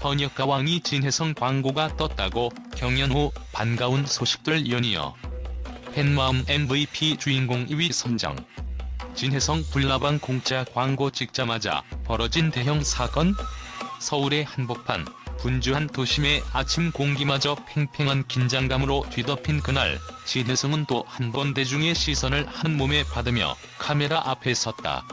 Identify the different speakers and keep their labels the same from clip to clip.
Speaker 1: 현역 가왕이 진혜성 광고가 떴다고 경연 후 반가운 소식들 연이어 팬마음 MVP 주인공 2위 선정 진혜성 불나방 공짜 광고 찍자마자 벌어진 대형 사건 서울의 한복판 분주한 도심의 아침 공기마저 팽팽한 긴장감으로 뒤덮인 그날 진혜성은 또 한 번 대중의 시선을 한 몸에 받으며 카메라 앞에 섰다.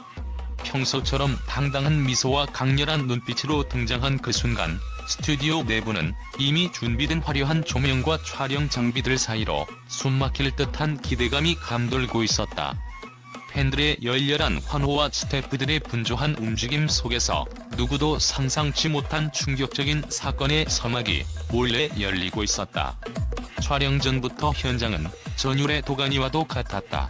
Speaker 1: 평소처럼 당당한 미소와 강렬한 눈빛으로 등장한 그 순간 스튜디오 내부는 이미 준비된 화려한 조명과 촬영 장비들 사이로 숨막힐 듯한 기대감이 감돌고 있었다. 팬들의 열렬한 환호와 스태프들의 분주한 움직임 속에서 누구도 상상치 못한 충격적인 사건의 서막이 몰래 열리고 있었다. 촬영 전부터 현장은 전율의 도가니와도 같았다.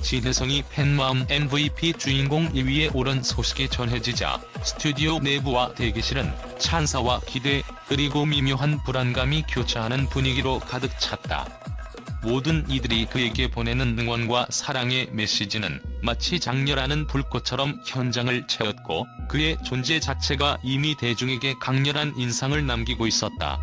Speaker 1: 진혜성이 팬마음 MVP 주인공 2위에 오른 소식이 전해지자 스튜디오 내부와 대기실은 찬사와 기대 그리고 미묘한 불안감이 교차하는 분위기로 가득 찼다. 모든 이들이 그에게 보내는 응원과 사랑의 메시지는 마치 장렬하는 불꽃처럼 현장을 채웠고 그의 존재 자체가 이미 대중에게 강렬한 인상을 남기고 있었다.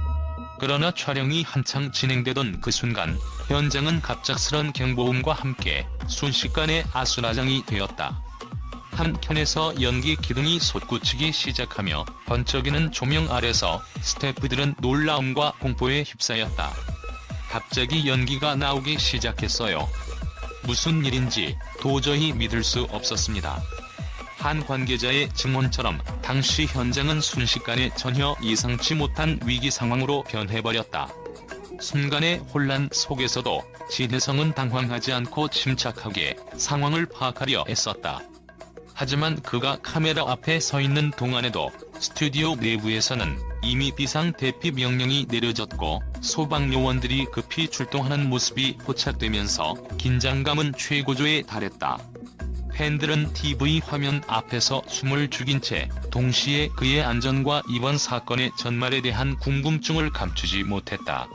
Speaker 1: 그러나 촬영이 한창 진행되던 그 순간 현장은 갑작스런 경보음과 함께 순식간에 아수라장이 되었다. 한켠에서 연기 기둥이 솟구치기 시작하며 번쩍이는 조명 아래서 스태프들은 놀라움과 공포에 휩싸였다. 갑자기 연기가 나오기 시작했어요. 무슨 일인지 도저히 믿을 수 없었습니다. 한 관계자의 증언처럼 당시 현장은 순식간에 전혀 예상치 못한 위기 상황으로 변해버렸다. 순간의 혼란 속에서도 진혜성은 당황하지 않고 침착하게 상황을 파악하려 애썼다. 하지만 그가 카메라 앞에 서 있는 동안에도 스튜디오 내부에서는 이미 비상 대피 명령이 내려졌고 소방 요원들이 급히 출동하는 모습이 포착되면서 긴장감은 최고조에 달했다. 팬들은 TV 화면 앞에서 숨을 죽인 채 동시에 그의 안전과 이번 사건의 전말에 대한 궁금증을 감추지 못했다.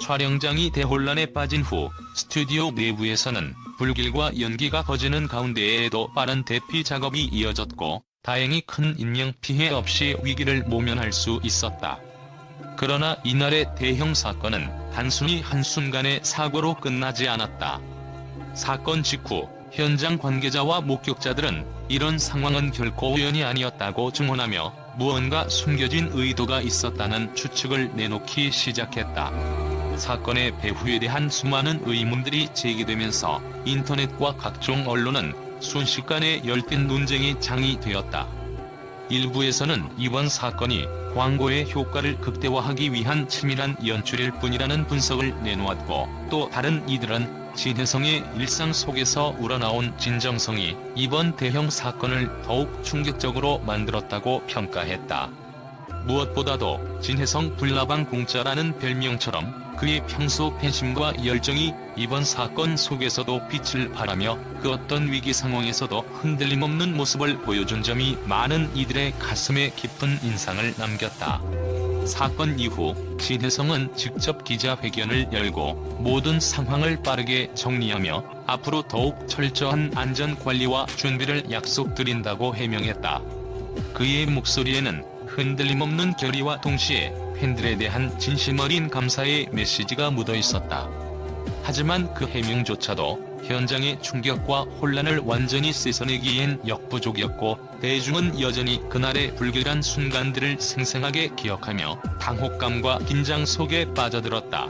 Speaker 1: 촬영장이 대혼란에 빠진 후 스튜디오 내부에서는 불길과 연기가 퍼지는 가운데에도 빠른 대피 작업이 이어졌고 다행히 큰 인명 피해 없이 위기를 모면할 수 있었다. 그러나 이날의 대형 사건은 단순히 한순간의 사고로 끝나지 않았다. 사건 직후 현장 관계자와 목격자들은 이런 상황은 결코 우연이 아니었다고 증언하며 무언가 숨겨진 의도가 있었다는 추측을 내놓기 시작했다. 사건의 배후에 대한 수많은 의문들이 제기되면서 인터넷과 각종 언론은 순식간에 열띤 논쟁의 장이 되었다. 일부에서는 이번 사건이 광고의 효과를 극대화하기 위한 치밀한 연출일 뿐이라는 분석을 내놓았고 또 다른 이들은 진혜성의 일상 속에서 우러나온 진정성이 이번 대형 사건을 더욱 충격적으로 만들었다고 평가했다. 무엇보다도 진혜성 불나방 공짜라는 별명처럼 그의 평소 팬심과 열정이 이번 사건 속에서도 빛을 발하며 그 어떤 위기 상황에서도 흔들림 없는 모습을 보여준 점이 많은 이들의 가슴에 깊은 인상을 남겼다. 사건 이후 진혜성은 직접 기자회견을 열고 모든 상황을 빠르게 정리하며 앞으로 더욱 철저한 안전관리와 준비를 약속드린다고 해명했다. 그의 목소리에는 흔들림 없는 결의와 동시에 팬들에 대한 진심 어린 감사의 메시지가 묻어 있었다. 하지만 그 해명조차도 현장의 충격과 혼란을 완전히 씻어내기엔 역부족이었고 대중은 여전히 그날의 불길한 순간들을 생생하게 기억하며 당혹감과 긴장 속에 빠져들었다.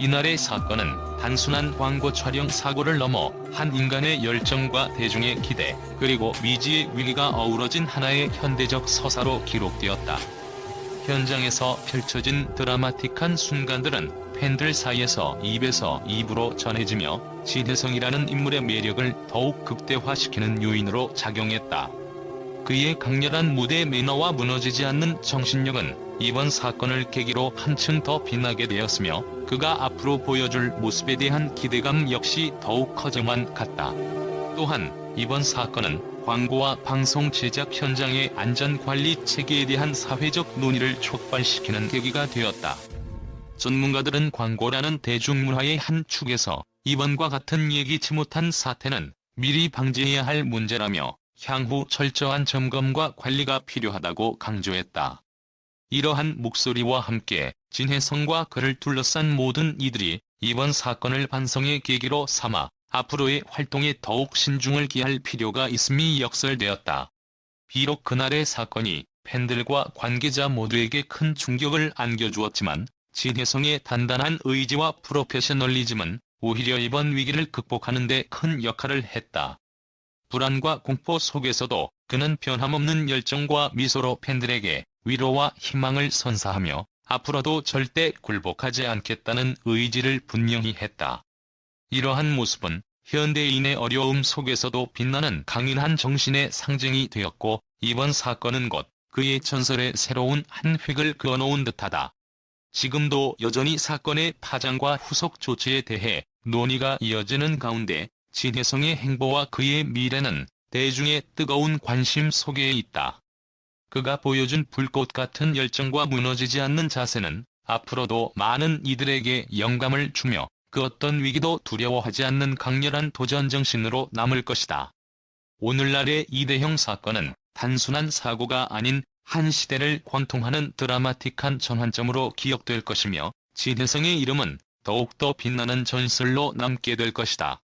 Speaker 1: 이날의 사건은 단순한 광고 촬영 사고를 넘어 한 인간의 열정과 대중의 기대, 그리고 미지의 위기가 어우러진 하나의 현대적 서사로 기록되었다. 현장에서 펼쳐진 드라마틱한 순간들은 팬들 사이에서 입에서 입으로 전해지며 진혜성이라는 인물의 매력을 더욱 극대화시키는 요인으로 작용했다. 그의 강렬한 무대 매너와 무너지지 않는 정신력은 이번 사건을 계기로 한층 더 빛나게 되었으며 그가 앞으로 보여줄 모습에 대한 기대감 역시 더욱 커져만 갔다. 또한 이번 사건은 광고와 방송 제작 현장의 안전관리 체계에 대한 사회적 논의를 촉발시키는 계기가 되었다. 전문가들은 광고라는 대중문화의 한 축에서 이번과 같은 예기치 못한 사태는 미리 방지해야 할 문제라며 향후 철저한 점검과 관리가 필요하다고 강조했다. 이러한 목소리와 함께 진혜성과 그를 둘러싼 모든 이들이 이번 사건을 반성의 계기로 삼아 앞으로의 활동에 더욱 신중을 기할 필요가 있음이 역설되었다. 비록 그날의 사건이 팬들과 관계자 모두에게 큰 충격을 안겨주었지만 진혜성의 단단한 의지와 프로페셔널리즘은 오히려 이번 위기를 극복하는 데 큰 역할을 했다. 불안과 공포 속에서도 그는 변함없는 열정과 미소로 팬들에게 위로와 희망을 선사하며 앞으로도 절대 굴복하지 않겠다는 의지를 분명히 했다. 이러한 모습은 현대인의 어려움 속에서도 빛나는 강인한 정신의 상징이 되었고 이번 사건은 곧 그의 전설의 새로운 한 획을 그어놓은 듯하다. 지금도 여전히 사건의 파장과 후속 조치에 대해 논의가 이어지는 가운데 진혜성의 행보와 그의 미래는 대중의 뜨거운 관심 속에 있다. 그가 보여준 불꽃 같은 열정과 무너지지 않는 자세는 앞으로도 많은 이들에게 영감을 주며 그 어떤 위기도 두려워하지 않는 강렬한 도전 정신으로 남을 것이다. 오늘날의 이대형 사건은 단순한 사고가 아닌 한 시대를 관통하는 드라마틱한 전환점으로 기억될 것이며 진혜성의 이름은 더욱더 빛나는 전설로 남게 될 것이다.